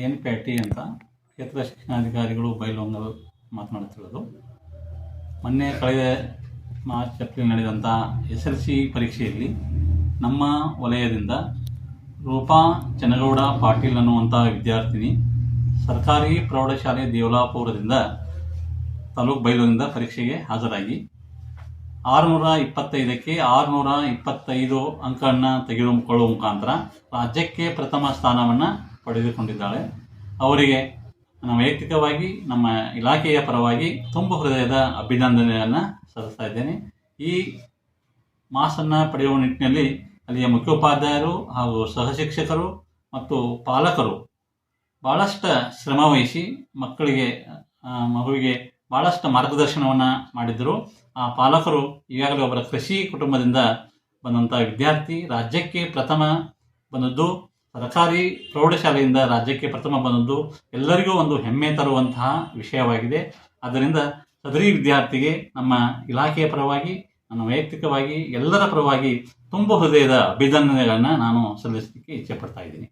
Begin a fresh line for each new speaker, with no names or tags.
N patty ಅಂತ ಕ್ಷೇತ್ರ ಶಿಕ್ಷಣಾಧಿಕಾರಿಗಳು ಬೈಲೊಂಗಲ್ ಮಾತನಾಡುತ್ತಿರೋದು ಮೊನ್ನೆ ಕಳೆದ ಮಾರ್ಚ್ ಏಪ್ರಿಲ್ ನಡೆದಂಥ ಎಸ್ ಎಲ್ ಸಿ ಪರೀಕ್ಷೆಯಲ್ಲಿ ನಮ್ಮ ವಲಯದಿಂದ ರೂಪಾ ಚನಗೌಡ ಪಾಟೀಲ್ ಅನ್ನುವಂಥ ವಿದ್ಯಾರ್ಥಿನಿ ಸರ್ಕಾರಿ ಪ್ರೌಢಶಾಲೆ ದೇವಲಾಪುರದಿಂದ ತಾಲೂಕು ಬೈಲೂರಿನಿಂದ ಪರೀಕ್ಷೆಗೆ ಹಾಜರಾಗಿ. ಆರುನೂರ ಇಪ್ಪತ್ತೈದಕ್ಕೆ ಆರುನೂರ ಇಪ್ಪತ್ತೈದು ಅಂಕವನ್ನು ತೆಗೆದುಕೊಳ್ಳುವ ಮುಖಾಂತರ ರಾಜ್ಯಕ್ಕೆ ಪ್ರಥಮ ಸ್ಥಾನವನ್ನು ಪಡೆದುಕೊಂಡಿದ್ದಾಳೆ. ಅವರಿಗೆ ನಮ್ಮ ವೈಯಕ್ತಿಕವಾಗಿ, ನಮ್ಮ ಇಲಾಖೆಯ ಪರವಾಗಿ ತುಂಬ ಹೃದಯದ ಅಭಿನಂದನೆಯನ್ನು ಸಲ್ಲಿಸ್ತಾ ಇದ್ದೇನೆ. ಈ ಮಾಸನ್ನು ಪಡೆಯುವ ನಿಟ್ಟಿನಲ್ಲಿ ಅಲ್ಲಿಯ ಮುಖ್ಯೋಪಾಧ್ಯಾಯರು ಹಾಗೂ ಸಹಶಿಕ್ಷಕರು ಮತ್ತು ಪಾಲಕರು ಭಾಳಷ್ಟು ಶ್ರಮವಹಿಸಿ ಮಕ್ಕಳಿಗೆ ಮಗುವಿಗೆ ಭಾಳಷ್ಟು ಮಾರ್ಗದರ್ಶನವನ್ನು ಮಾಡಿದ್ದರು ಆ ಪಾಲಕರು ಈಗಾಗಲೇ ಒಬ್ಬರ ಕೃಷಿ ಕುಟುಂಬದಿಂದ ಬಂದಂಥ ವಿದ್ಯಾರ್ಥಿ, ರಾಜ್ಯಕ್ಕೆ ಪ್ರಥಮ ಬಂದದ್ದು. ಸರ್ಕಾರಿ ಪ್ರೌಢಶಾಲೆಯಿಂದ ರಾಜ್ಯಕ್ಕೆ ಪ್ರಥಮ ಬಂದದ್ದು ಎಲ್ಲರಿಗೂ ಒಂದು ಹೆಮ್ಮೆ ತರುವಂತಹ ವಿಷಯವಾಗಿದೆ. ಆದ್ದರಿಂದ ಸದರಿ ವಿದ್ಯಾರ್ಥಿಗೆ ನಮ್ಮ ಇಲಾಖೆಯ ಪರವಾಗಿ ನನ್ನ ವೈಯಕ್ತಿಕವಾಗಿ ಎಲ್ಲರ ಪರವಾಗಿ ತುಂಬ ಹೃದಯದ ಅಭಿನಂದನೆಗಳನ್ನು ನಾನು ಸಲ್ಲಿಸಲಿಕ್ಕೆ ಇಚ್ಛೆ ಪಡ್ತಾ ಇದ್ದೀನಿ.